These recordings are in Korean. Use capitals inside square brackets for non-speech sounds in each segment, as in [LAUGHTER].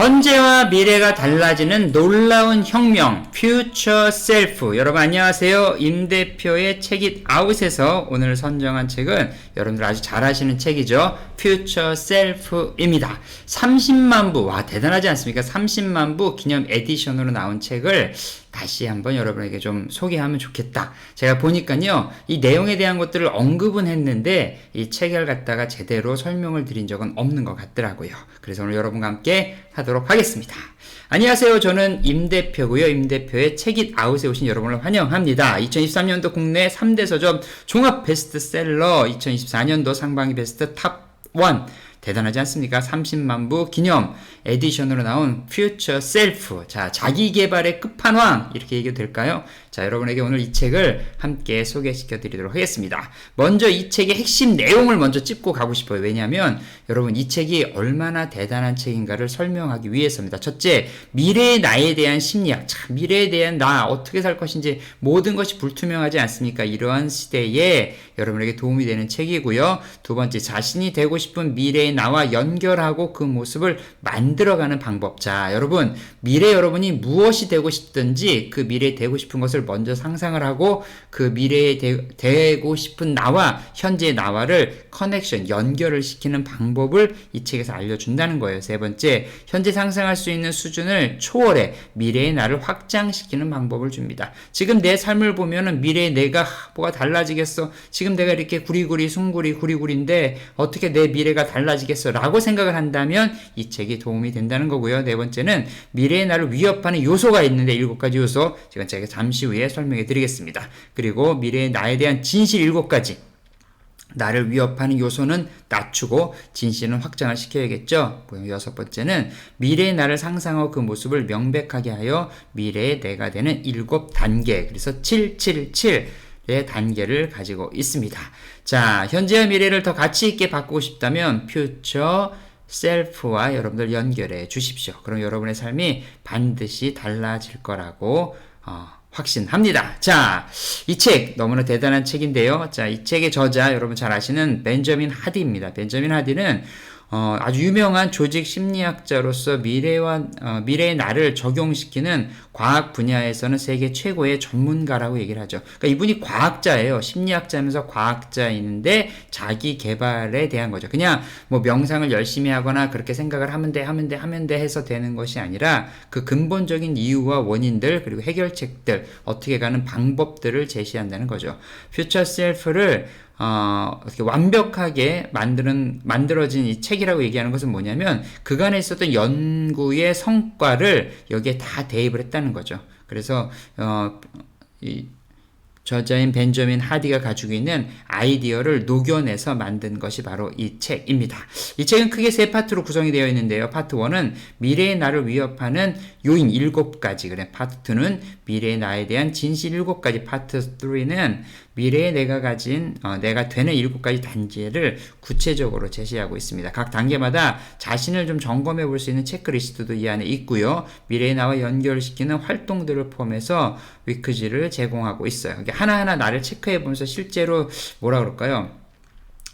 현재와 미래가 달라지는 놀라운 혁명 Future Self. 여러분 안녕하세요. 임 대표의 책잇 아웃에서 오늘 선정한 책은 여러분들 아주 잘 아시는 책이죠. Future Self입니다. 30만 부 와 대단하지 않습니까? 30만 부 기념 에디션으로 나온 책을 다시 한번 여러분에게 좀 소개하면 좋겠다. 제가 보니까요, 이 내용에 대한 것들을 언급은 했는데, 이 책을 갖다가 제대로 설명을 드린 적은 없는 것 같더라고요. 그래서 오늘 여러분과 함께 하도록 하겠습니다. 안녕하세요. 저는 임 대표고요. 임 대표의 책잇 아웃에 오신 여러분을 환영합니다. 2023년도 국내 3대 서점 종합 베스트셀러, 2024년도 상반기 베스트 탑 1. 대단하지 않습니까? 30만 부 기념 에디션으로 나온 Future Self. 자, 자기 개발의 끝판왕. 이렇게 얘기해도 될까요? 자, 여러분에게 오늘 이 책을 함께 소개시켜 드리도록 하겠습니다. 먼저 이 책의 핵심 내용을 먼저 짚고 가고 싶어요. 왜냐하면 여러분 이 책이 얼마나 대단한 책인가를 설명하기 위해서입니다. 첫째, 미래의 나에 대한 심리학. 참, 미래에 대한 나 어떻게 살 것인지 모든 것이 불투명하지 않습니까? 이러한 시대에 여러분에게 도움이 되는 책이고요. 두 번째, 자신이 되고 싶은 미래의 나와 연결하고 그 모습을 만들어가는 방법. 자, 여러분, 미래 여러분이 무엇이 되고 싶든지 그 미래에 되고 싶은 것을 먼저 상상을 하고 그 미래에 되, 고 싶은 나와 현재의 나와를 커넥션, 연결을 시키는 방법을 이 책에서 알려준다는 거예요. 세 번째, 현재 상상할 수 있는 수준을 초월해 미래의 나를 확장시키는 방법을 줍니다. 지금 내 삶을 보면은 미래의 내가 뭐가 달라지겠어? 지금 내가 이렇게 구리구리, 숭구리, 구리구리인데 어떻게 내 미래가 달라지겠어? 라고 생각을 한다면 이 책이 도움이 된다는 거고요. 네 번째는 미래의 나를 위협하는 요소가 있는데 일곱 가지 요소. 제가 제가 잠시 후에 설명해 드리겠습니다. 그리고 미래의 나에 대한 진실 일곱 가지. 나를 위협하는 요소는 낮추고 진실은 확장을 시켜야겠죠. 여섯 번째는 미래의 나를 상상하고 그 모습을 명백하게 하여 미래의 내가 되는 일곱 단계. 그래서 777의 단계를 가지고 있습니다. 자, 현재와 미래를 더 가치 있게 바꾸고 싶다면 퓨처 셀프와 여러분들 연결해 주십시오. 그럼 여러분의 삶이 반드시 달라질 거라고 어, 확신합니다. 자, 이 책 너무나 대단한 책인데요. 자, 이 책의 저자 여러분 잘 아시는 벤저민 하디입니다. 벤저민 하디는 어, 아주 유명한 조직 심리학자로서 미래와 어, 미래의 나를 적용시키는 과학 분야에서는 세계 최고의 전문가라고 얘기를 하죠. 그러니까 이분이 과학자예요. 심리학자면서 과학자인데 자기 개발에 대한 거죠. 그냥 뭐 명상을 열심히 하거나 그렇게 생각을 하면 돼, 하면 돼, 하면 돼 해서 되는 것이 아니라 그 근본적인 이유와 원인들 그리고 해결책들 어떻게 가는 방법들을 제시한다는 거죠. 퓨처 셀프를 어, 어떻게 완벽하게 만드는, 만들어진 이 책이라고 얘기하는 것은 뭐냐면 그간에 있었던 연구의 성과를 여기에 다 대입을 했다는 거죠. 그래서, 어, 이, 저자인 벤저민 하디가 가지고 있는 아이디어를 녹여내서 만든 것이 바로 이 책입니다. 이 책은 크게 세 파트로 구성이 되어 있는데요. 파트 1은 미래의 나를 위협하는 요인 7가지. 그래. 파트 2는 미래의 나에 대한 진실 7가지. 파트 3는 미래에 내가 가진 어, 내가 되는 일곱 가지 단계를 구체적으로 제시하고 있습니다. 각 단계마다 자신을 좀 점검해 볼 수 있는 체크리스트도 이 안에 있고요. 미래에 나와 연결시키는 활동들을 포함해서 위크지를 제공하고 있어요. 하나하나 나를 체크해 보면서 실제로 뭐라 그럴까요?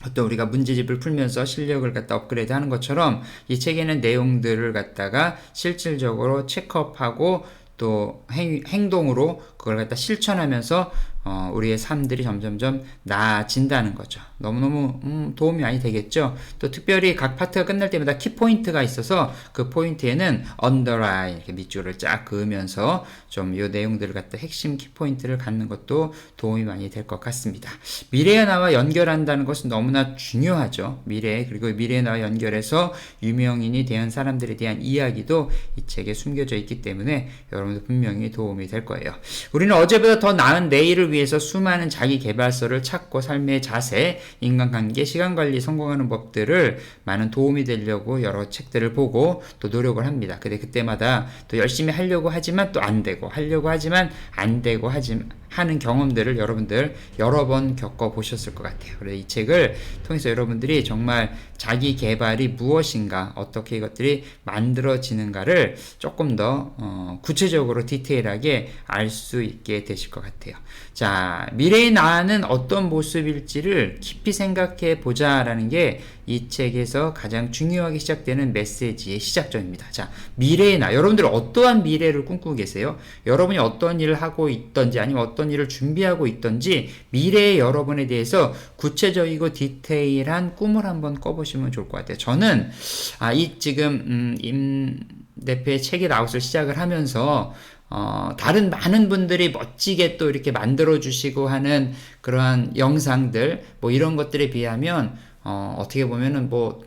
어떤 우리가 문제집을 풀면서 실력을 갖다 업그레이드 하는 것처럼 이 책에는 내용들을 갖다가 실질적으로 체크업하고 또 행, 행동으로 그걸 갖다 실천하면서 어, 우리의 삶들이 점점점 나아진다는 거죠. 너무너무 음, 도움이 많이 되겠죠. 또 특별히 각 파트가 끝날 때마다 키포인트가 있어서 그 포인트에는 언더라인 이렇게 밑줄을 쫙 그으면서 좀이 내용들을 갖다 핵심 키포인트를 갖는 것도 도움이 많이 될 것 같습니다. 미래의 나와 연결한다는 것은 너무나 중요하죠. 미래 그리고 미래의 나와 연결해서 유명인이 대한 사람들에 대한 이야기도 이 책에 숨겨져 있기 때문에 여러분들 분명히 도움이 될 거예요. 우리는 어제보다 더 나은 내일을 위해 서 수많은 자기 개발서를 찾고 삶의 자세, 인간관계, 시간관리 성공하는 법들을 많은 도움이 되려고 여러 책들을 보고 또 노력을 합니다. 근데 그때마다 또 열심히 하려고 하지만 또 안 되고 하려고 하지만 안 되고 하지만 하는 경험들을 여러분들 여러 번 겪어 보셨을 것 같아요. 그래서 이 책을 통해서 여러분들이 정말 자기 개발이 무엇인가, 어떻게 이것들이 만들어지는가를 조금 더 어, 구체적으로 디테일하게 알 수 있게 되실 것 같아요. 자, 미래의 나는 어떤 모습일지를 깊이 생각해 보자라는 게 이 책에서 가장 중요하게 시작되는 메시지의 시작점입니다. 자, 미래의 나. 여러분들 어떠한 미래를 꿈꾸고 계세요? 여러분이 어떤 일을 하고 있던지 아니면 어떤 일을 준비하고 있던지 미래의 여러분에 대해서 구체적이고 디테일한 꿈을 한번 꿔보시면 좋을 것 같아요. 저는 아, 이 지금 음, 임 대표의 책이 나웃을 시작을 하면서 어, 다른 많은 분들이 멋지게 또 이렇게 만들어 주시고 하는 그러한 영상들 뭐 이런 것들에 비하면 어, 어떻게 보면은 뭐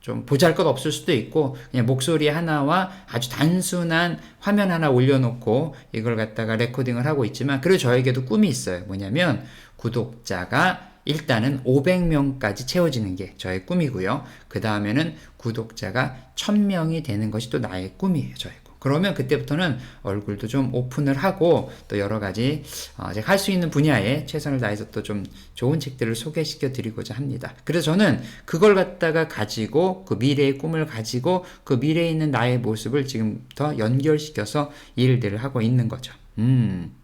좀 보잘 것 없을 수도 있고 그냥 목소리 하나와 아주 단순한 화면 하나 올려놓고 이걸 갖다가 레코딩을 하고 있지만 그리고 저에게도 꿈이 있어요. 뭐냐면 구독자가 일단은 500명까지 채워지는 게 저의 꿈이고요. 그 다음에는 구독자가 1000명이 되는 것이 또 나의 꿈이에요. 저의 꿈. 그러면 그때부터는 얼굴도 좀 오픈을 하고 또 여러 가지 어, 제가 할 수 있는 분야에 최선을 다해서 또 좀 좋은 책들을 소개시켜 드리고자 합니다. 그래서 저는 그걸 갖다가 가지고 그 미래의 꿈을 가지고 그 미래에 있는 나의 모습을 지금부터 연결시켜서 일들을 하고 있는 거죠. 음.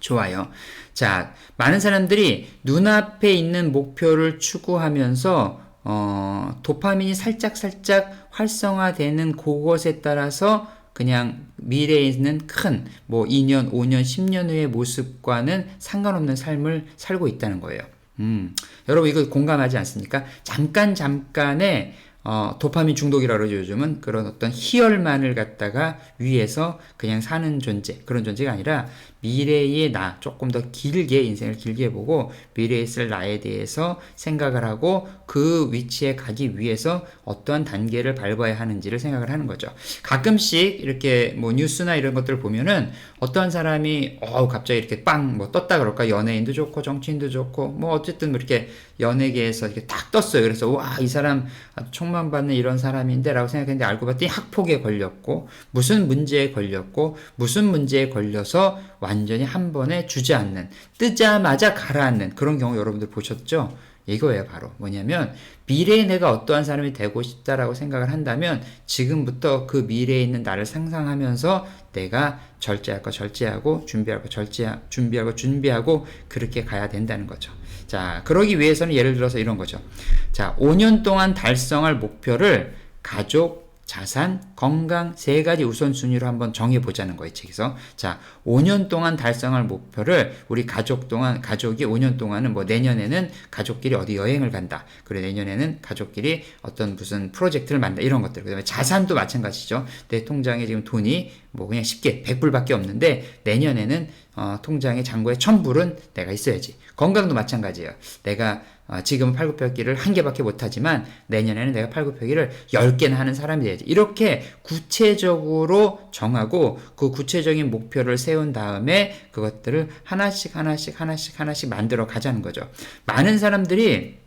좋아요. 자, 많은 사람들이 눈앞에 있는 목표를 추구하면서 어, 도파민이 살짝살짝 활성화되는 그것에 따라서 그냥 미래에 있는 큰, 뭐 2년, 5년, 10년 후의 모습과는 상관없는 삶을 살고 있다는 거예요. 음, 여러분 이거 공감하지 않습니까? 잠깐 잠깐의 어, 도파민 중독이라고 그러죠, 요즘은. 그런 어떤 희열만을 갖다가 위해서 그냥 사는 존재, 그런 존재가 아니라 미래의 나, 조금 더 길게, 인생을 길게 보고 미래에 있을 나에 대해서 생각을 하고 그 위치에 가기 위해서 어떠한 단계를 밟아야 하는지를 생각을 하는 거죠. 가끔씩 이렇게 뭐 뉴스나 이런 것들을 보면은 어떠한 사람이, 어 갑자기 이렇게 빵, 뭐 떴다 그럴까? 연예인도 좋고, 정치인도 좋고, 뭐 어쨌든 뭐 이렇게 연예계에서 이렇게 딱 떴어요. 그래서 와, 이 사람 총망받는 이런 사람인데 라고 생각했는데 알고 봤더니 학폭에 걸렸고, 무슨 문제에 걸렸고, 무슨 문제에 걸려서 완 전히 한 번에 주저앉는, 뜨자마자 가라앉는 그런 경우 여러분들 보셨죠? 이거예요, 바로. 뭐냐면, 미래에 내가 어떠한 사람이 되고 싶다라고 생각을 한다면, 지금부터 그 미래에 있는 나를 상상하면서 내가 절제할 거 절제하고, 준비할 거 절제, 준비하고, 준비하고, 그렇게 가야 된다는 거죠. 자, 그러기 위해서는 예를 들어서 이런 거죠. 자, 5년 동안 달성할 목표를 가족, 자산, 건강 세 가지 우선순위로 한번 정해보자는 거예요, 책에서. 자, 5년 동안 달성할 목표를 우리 가족 동안, 가족이 5년 동안은 뭐 내년에는 가족끼리 어디 여행을 간다. 그리고 내년에는 가족끼리 어떤 무슨 프로젝트를 만다. 이런 것들. 그 다음에 자산도 마찬가지죠. 내 통장에 지금 돈이 뭐 그냥 쉽게 100불밖에 없는데 내년에는 어, 통장에 잔고에 1000불은 내가 있어야지. 건강도 마찬가지예요. 내가 어, 지금 팔굽혀펴기를 한 개밖에 못하지만 내년에는 내가 팔굽혀펴기를 10개나 하는 사람이 돼야지. 이렇게 구체적으로 정하고 그 구체적인 목표를 세운 다음에 그것들을 하나씩 하나씩 하나씩 하나씩 만들어 가자는 거죠. 많은 사람들이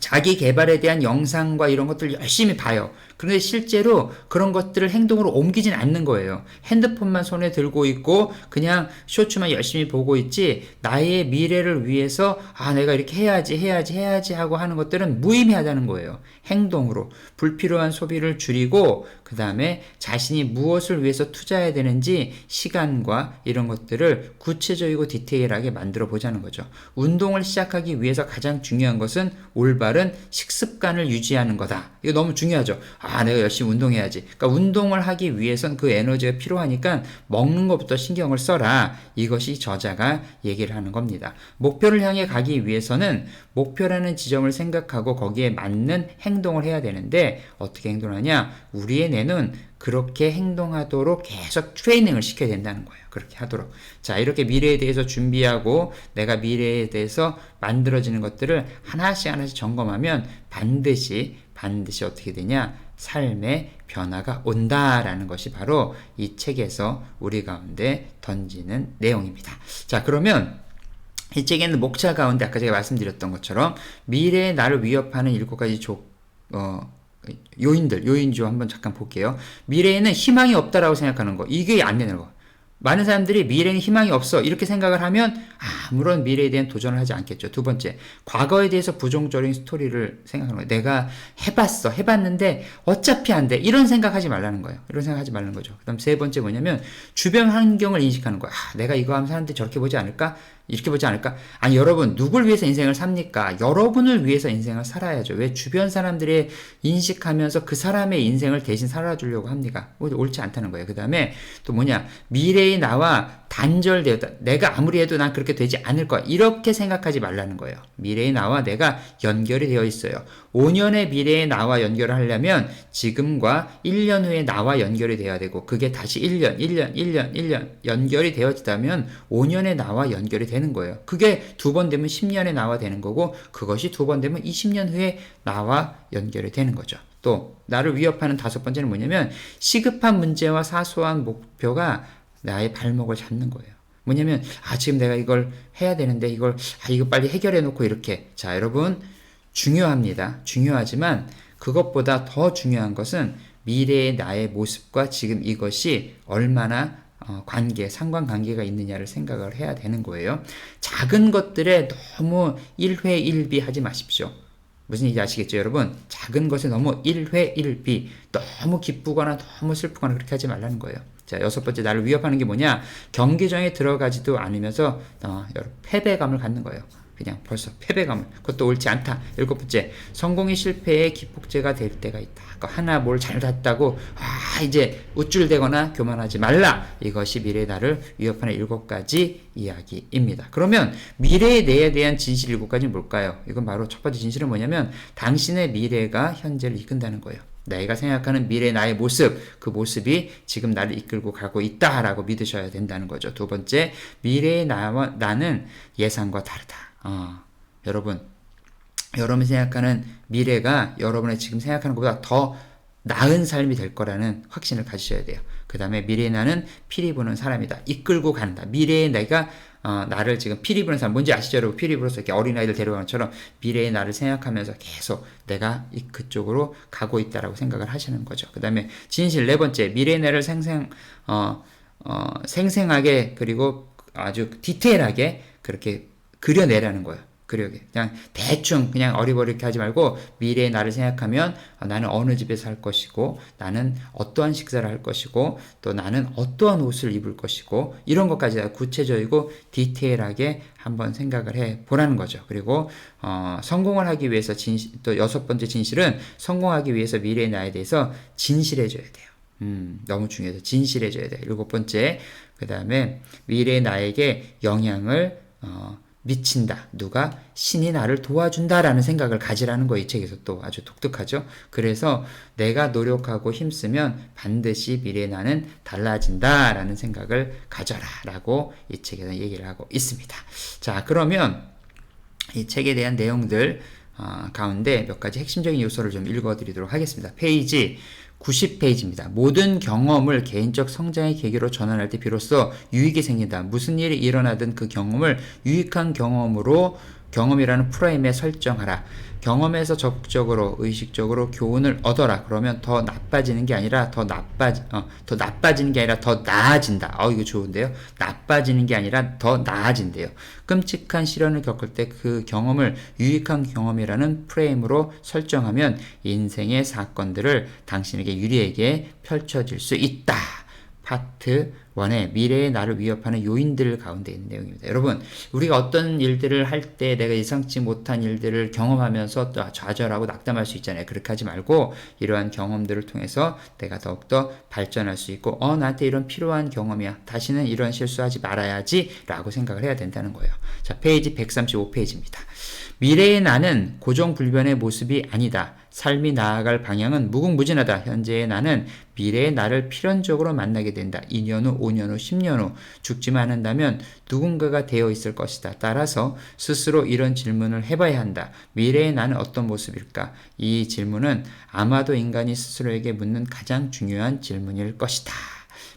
자기 개발에 대한 영상과 이런 것들을 열심히 봐요. 그런데 실제로 그런 것들을 행동으로 옮기진 않는 거예요. 핸드폰만 손에 들고 있고 그냥 쇼츠만 열심히 보고 있지 나의 미래를 위해서 아 내가 이렇게 해야지 해야지 해야지 하고 하는 것들은 무의미하다는 거예요. 행동으로 불필요한 소비를 줄이고 그 다음에 자신이 무엇을 위해서 투자해야 되는지 시간과 이런 것들을 구체적이고 디테일하게 만들어 보자는 거죠. 운동을 시작하기 위해서 가장 중요한 것은 올바른 식습관을 유지하는 거다. 이거 너무 중요하죠. 아, 내가 열심히 운동해야지. 그러니까 운동을 하기 위해선 그 에너지가 필요하니까 먹는 것부터 신경을 써라. 이것이 저자가 얘기를 하는 겁니다. 목표를 향해 가기 위해서는 목표라는 지점을 생각하고 거기에 맞는 행동을 해야 되는데 어떻게 행동하냐? 우리의 뇌는 그렇게 행동하도록 계속 트레이닝을 시켜야 된다는 거예요. 그렇게 하도록. 자, 이렇게 미래에 대해서 준비하고 내가 미래에 대해서 만들어지는 것들을 하나씩 하나씩 점검하면 반드시, 반드시 어떻게 되냐? 삶의 변화가 온다라는 것이 바로 이 책에서 우리 가운데 던지는 내용입니다. 자, 그러면 이 책에는 목차 가운데 아까 제가 말씀드렸던 것처럼 미래의 나를 위협하는 일곱 가지 조, 어, 요인들, 요인주 한번 잠깐 볼게요. 미래에는 희망이 없다라고 생각하는 거. 이게 안 되는 거. 많은 사람들이 미래에 희망이 없어 이렇게 생각을 하면 아무런 미래에 대한 도전을 하지 않겠죠. 두 번째, 과거에 대해서 부정적인 스토리를 생각하는 거예요. 내가 해봤어, 해봤는데 어차피 안 돼. 이런 생각하지 말라는 거예요. 이런 생각하지 말라는 거죠. 그 다음 세 번째 뭐냐면 주변 환경을 인식하는 거야. 아, 내가 이거 하면 사람들이 저렇게 보지 않을까? 이렇게 보지 않을까? 아니 여러분 누굴 위해서 인생을 삽니까? 여러분을 위해서 인생을 살아야죠. 왜 주변 사람들의 인식하면서 그 사람의 인생을 대신 살아주려고 합니까? 옳지 않다는 거예요. 그 다음에 또 뭐냐 미래의 나와 단절되었다. 내가 아무리 해도 난 그렇게 되지 않을 거야. 이렇게 생각하지 말라는 거예요. 미래의 나와 내가 연결이 되어 있어요. 5년의 미래의 나와 연결을 하려면 지금과 1년 후에 나와 연결이 돼야 되고 그게 다시 1년, 1년, 1년, 1년 연결이 되어지다면 5년의 나와 연결이 되는 거예요. 그게 두 번 되면 10년의 나와 되는 거고 그것이 두 번 되면 20년 후에 나와 연결이 되는 거죠. 또 나를 위협하는 다섯 번째는 뭐냐면 시급한 문제와 사소한 목표가 나의 발목을 잡는 거예요. 뭐냐면 아 지금 내가 이걸 해야 되는데 이걸 아 이거 빨리 해결해 놓고 이렇게 자 여러분 중요합니다. 중요하지만 그것보다 더 중요한 것은 미래의 나의 모습과 지금 이것이 얼마나 어, 관계, 상관관계가 있느냐를 생각을 해야 되는 거예요. 작은 것들에 너무 일회일비 하지 마십시오. 무슨 얘기 아시겠죠, 여러분? 작은 것에 너무 일회일비, 너무 기쁘거나 너무 슬프거나 그렇게 하지 말라는 거예요. 자, 여섯 번째 나를 위협하는 게 뭐냐? 경기장에 들어가지도 않으면서 어, 패배감을 갖는 거예요. 그냥 벌써 패배감을 그것도 옳지 않다. 일곱 번째 성공이 실패의 기폭제가 될 때가 있다. 그 하나 뭘 잘했다고 아 이제 우쭐대거나 교만하지 말라. 이것이 미래의 나를 위협하는 일곱 가지 이야기입니다. 그러면 미래의 내에 대한 진실 일곱 가지는 뭘까요? 이건 바로 첫 번째 진실은 뭐냐면 당신의 미래가 현재를 이끈다는 거예요. 내가 생각하는 미래 나의 모습, 그 모습이 지금 나를 이끌고 가고 있다라고 믿으셔야 된다는 거죠. 두 번째, 미래의 나와, 나는 예상과 다르다. 어, 여러분, 여러분이 생각하는 미래가 여러분의 지금 생각하는 것보다 더 나은 삶이 될 거라는 확신을 가지셔야 돼요. 그 다음에 미래의 나는 피리 부는 사람이다. 이끌고 간다. 미래의 내가 어, 나를 지금 피리 부는 사람 뭔지 아시죠? 여러분? 피리 불어서 이렇게 어린아이들 데려가는 것처럼 미래의 나를 생각하면서 계속 내가 이 그쪽으로 가고 있다라고 생각을 하시는 거죠. 그 다음에 진실 네 번째 미래의 나를 생생 어, 어, 생생하게 그리고 아주 디테일하게 그렇게 그려내라는 거예요 그러게 그냥 대충 그냥 어리버리게 하지 말고 미래의 나를 생각하면 어, 나는 어느 집에서 살 것이고 나는 어떠한 식사를 할 것이고 또 나는 어떠한 옷을 입을 것이고 이런 것까지 구체적이고 디테일하게 한번 생각을 해 보라는 거죠. 그리고 어, 성공을 하기 위해서 진실, 또 여섯 번째 진실은 성공하기 위해서 미래의 나에 대해서 진실해져야 돼요. 음, 너무 중요해서 진실해져야 돼요. 일곱 번째 그 다음에 미래의 나에게 영향을 어, 미친다. 누가 신이 나를 도와준다라는 생각을 가지라는 거 이 책에서 또 아주 독특하죠. 그래서 내가 노력하고 힘쓰면 반드시 미래 나는 달라진다라는 생각을 가져라라고 이 책에서 얘기를 하고 있습니다. 자, 그러면 이 책에 대한 내용들 어, 가운데 몇 가지 핵심적인 요소를 좀 읽어드리도록 하겠습니다. 페이지 90페이지입니다. 모든 경험을 개인적 성장의 계기로 전환할 때 비로소 유익이 생긴다. 무슨 일이 일어나든 그 경험을 유익한 경험으로 경험이라는 프레임에 설정하라. 경험에서 적극적으로 의식적으로 교훈을 얻어라. 그러면 더 나빠지는 게 아니라 더 나빠 어, 더 나빠지는 게 아니라 더 나아진다. 어 이거 좋은데요. 나빠지는 게 아니라 더 나아진대요. 끔찍한 시련을 겪을 때 그 경험을 유익한 경험이라는 프레임으로 설정하면 인생의 사건들을 당신에게 유리하게 펼쳐질 수 있다. 파트 1의 미래의 나를 위협하는 요인들 가운데 있는 내용입니다. 여러분, 우리가 어떤 일들을 할 때 내가 예상치 못한 일들을 경험하면서 또 좌절하고 낙담할 수 있잖아요. 그렇게 하지 말고 이러한 경험들을 통해서 내가 더욱더 발전할 수 있고, 어, 나한테 이런 필요한 경험이야. 다시는 이런 실수하지 말아야지 라고 생각을 해야 된다는 거예요. 자, 페이지 135페이지입니다. 미래의 나는 고정불변의 모습이 아니다. 삶이 나아갈 방향은 무궁무진하다. 현재의 나는 미래의 나를 필연적으로 만나게 된다. 2년 후, 5년 후, 10년 후 죽지만 않는다면 누군가가 되어 있을 것이다. 따라서 스스로 이런 질문을 해봐야 한다. 미래의 나는 어떤 모습일까? 이 질문은 아마도 인간이 스스로에게 묻는 가장 중요한 질문일 것이다.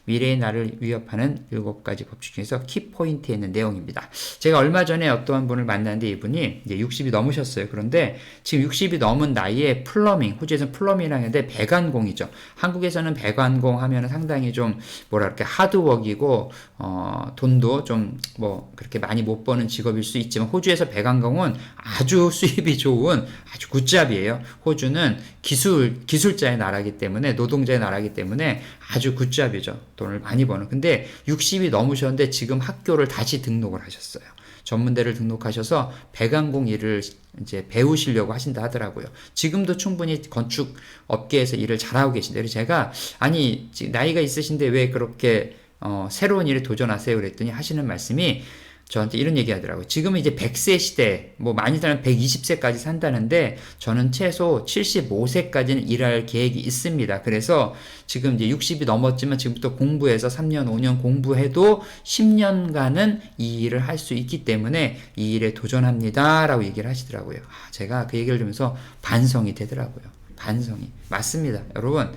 미래의 나를 위협하는 일곱 가지 법칙 중에서 키포인트에 있는 내용입니다. 제가 얼마 전에 어떠한 분을 만났는데 이분이 이제 60이 넘으셨어요. 그런데 지금 60이 넘은 나이에 플러밍, 호주에서는 플러밍이라고 하는데 배관공이죠. 한국에서는 배관공 하면 상당히 좀 뭐랄까 하드웍이고 어, 돈도 좀 뭐 그렇게 많이 못 버는 직업일 수 있지만 호주에서 배관공은 아주 [LAUGHS] 수입이 좋은 아주 굿잡이에요. 호주는 기술 기술자의 나라기 때문에 노동자의 나라기 때문에 아주 굿잡이죠. 돈을 많이 버는. 근데 60이 넘으셨는데 지금 학교를 다시 등록을 하셨어요. 전문대를 등록하셔서 배관공 일을 이제 배우시려고 하신다 하더라고요. 지금도 충분히 건축 업계에서 일을 잘하고 계신데 제가 아니 나이가 있으신데 왜 그렇게 어, 새로운 일에 도전하세요 그랬더니 하시는 말씀이 저한테 이런 얘기 하더라고요. 지금은 이제 100세 시대, 뭐 많이 사람 120세까지 산다는데 저는 최소 75세까지는 일할 계획이 있습니다. 그래서 지금 이제 60이 넘었지만 지금부터 공부해서 3년, 5년 공부해도 10년간은 이 일을 할 수 있기 때문에 이 일에 도전합니다. 라고 얘기를 하시더라고요. 아, 제가 그 얘기를 들으면서 반성이 되더라고요. 반성이. 맞습니다. 여러분,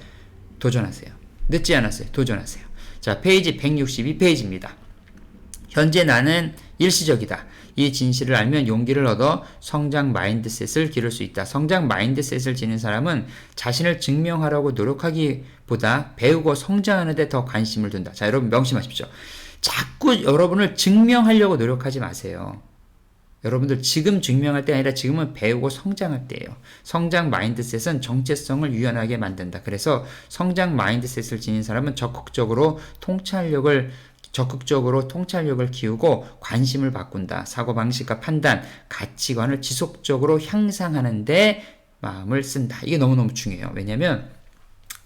도전하세요. 늦지 않았어요. 도전하세요. 자, 페이지 162페이지입니다. 현재 나는 일시적이다. 이 진실을 알면 용기를 얻어 성장 마인드셋을 기를 수 있다. 성장 마인드셋을 지닌 사람은 자신을 증명하려고 노력하기보다 배우고 성장하는 데 더 관심을 둔다. 자, 여러분 명심하십시오. 자꾸 여러분을 증명하려고 노력하지 마세요. 여러분들 지금 증명할 때 아니라 지금은 배우고 성장할 때예요. 성장 마인드셋은 정체성을 유연하게 만든다. 그래서 성장 마인드셋을 지닌 사람은 적극적으로 통찰력을 적극적으로 통찰력을 키우고 관심을 바꾼다. 사고방식과 판단, 가치관을 지속적으로 향상하는데 마음을 쓴다. 이게 너무너무 중요해요. 왜냐면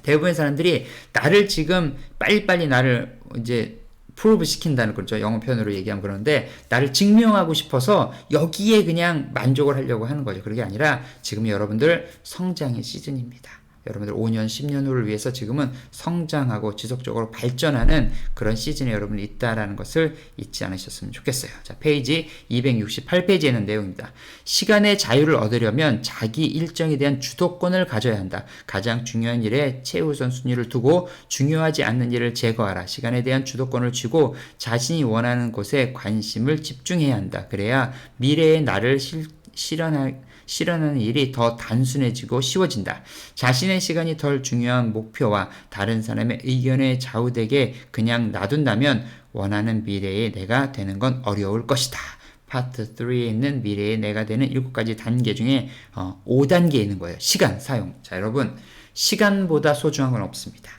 대부분의 사람들이 나를 지금 빨리빨리 나를 이제 프로브 시킨다는 거죠. 영어 표현으로 얘기하면 그러는데 나를 증명하고 싶어서 여기에 그냥 만족을 하려고 하는 거죠. 그게 아니라 지금 여러분들 성장의 시즌입니다. 여러분들 5년, 10년 후를 위해서 지금은 성장하고 지속적으로 발전하는 그런 시즌에 여러분이 있다라는 것을 잊지 않으셨으면 좋겠어요. 자, 페이지 268페이지에는 내용입니다. 시간의 자유를 얻으려면 자기 일정에 대한 주도권을 가져야 한다. 가장 중요한 일에 최우선 순위를 두고 중요하지 않는 일을 제거하라. 시간에 대한 주도권을 쥐고 자신이 원하는 곳에 관심을 집중해야 한다. 그래야 미래의 나를 실, 실현할 실현하는 일이 더 단순해지고 쉬워진다. 자신의 시간이 덜 중요한 목표와 다른 사람의 의견에 좌우되게 그냥 놔둔다면 원하는 미래의 내가 되는 건 어려울 것이다. 파트 3에 있는 미래의 내가 되는 7가지 단계 중에 어, 5단계에 있는 거예요. 시간 사용. 자, 여러분. 시간보다 소중한 건 없습니다.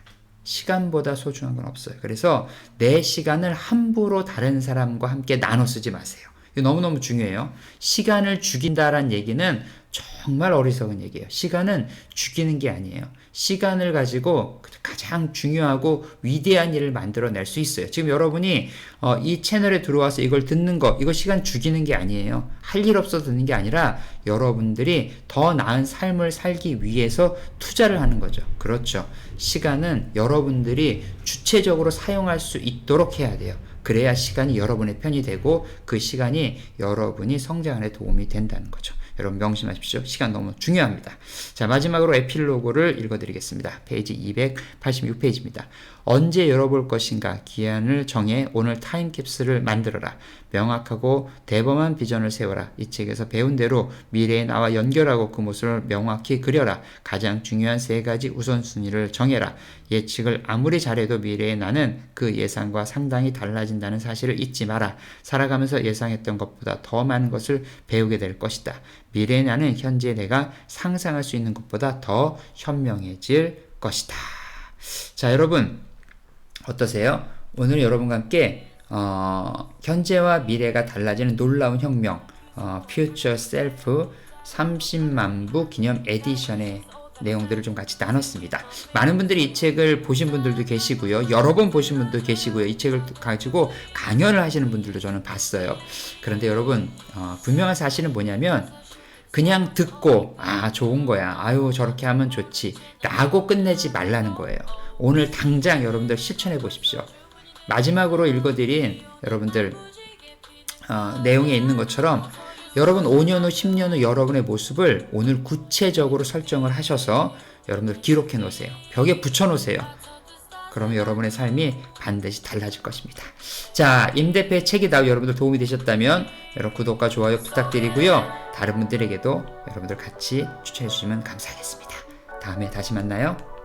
시간보다 소중한 건 없어요. 그래서 내 시간을 함부로 다른 사람과 함께 나눠 쓰지 마세요. 이거 너무너무 중요해요. 시간을 죽인다란 얘기는 정말 어리석은 얘기예요. 시간은 죽이는 게 아니에요. 시간을 가지고 가장 중요하고 위대한 일을 만들어낼 수 있어요. 지금 여러분이 어, 이 채널에 들어와서 이걸 듣는 거, 이거 시간 죽이는 게 아니에요. 할 일 없어서 듣는 게 아니라 여러분들이 더 나은 삶을 살기 위해서 투자를 하는 거죠. 그렇죠. 시간은 여러분들이 주체적으로 사용할 수 있도록 해야 돼요. 그래야 시간이 여러분의 편이 되고 그 시간이 여러분이 성장하는 데 도움이 된다는 거죠. 여러분 명심하십시오. 시간 너무 중요합니다. 자, 마지막으로 에필로그를 읽어드리겠습니다. 페이지 286페이지입니다. 언제 열어볼 것인가 기한을 정해 오늘 타임캡슐을 만들어라. 명확하고 대범한 비전을 세워라. 이 책에서 배운 대로 미래의 나와 연결하고 그 모습을 명확히 그려라. 가장 중요한 세 가지 우선순위를 정해라. 예측을 아무리 잘해도 미래의 나는 그 예상과 상당히 달라진다는 사실을 잊지 마라. 살아가면서 예상했던 것보다 더 많은 것을 배우게 될 것이다. 미래의 나는 현재 내가 상상할 수 있는 것보다 더 현명해질 것이다. 자, 여러분. 어떠세요? 오늘 여러분과 함께 어, 현재와 미래가 달라지는 놀라운 혁명 어, Future Self 30만 부 기념 에디션의 내용들을 좀 같이 나눴습니다. 많은 분들이 이 책을 보신 분들도 계시고요. 여러 번 보신 분도 계시고요. 이 책을 가지고 강연을 하시는 분들도 저는 봤어요. 그런데 여러분 어, 분명한 사실은 뭐냐면 그냥 듣고 아 좋은 거야 아유 저렇게 하면 좋지 라고 끝내지 말라는 거예요 오늘 당장 여러분들 실천해 보십시오 마지막으로 읽어드린 여러분들 어, 내용에 있는 것처럼 여러분 5년 후 10년 후 여러분의 모습을 오늘 구체적으로 설정을 하셔서 여러분들 기록해 놓으세요 벽에 붙여 놓으세요 그러면 여러분의 삶이 반드시 달라질 것입니다. 자, 임 대표의 책이다 여러분들 도움이 되셨다면 여러분 구독과 좋아요 부탁드리고요. 다른 분들에게도 여러분들 같이 추천해 주시면 감사하겠습니다. 다음에 다시 만나요.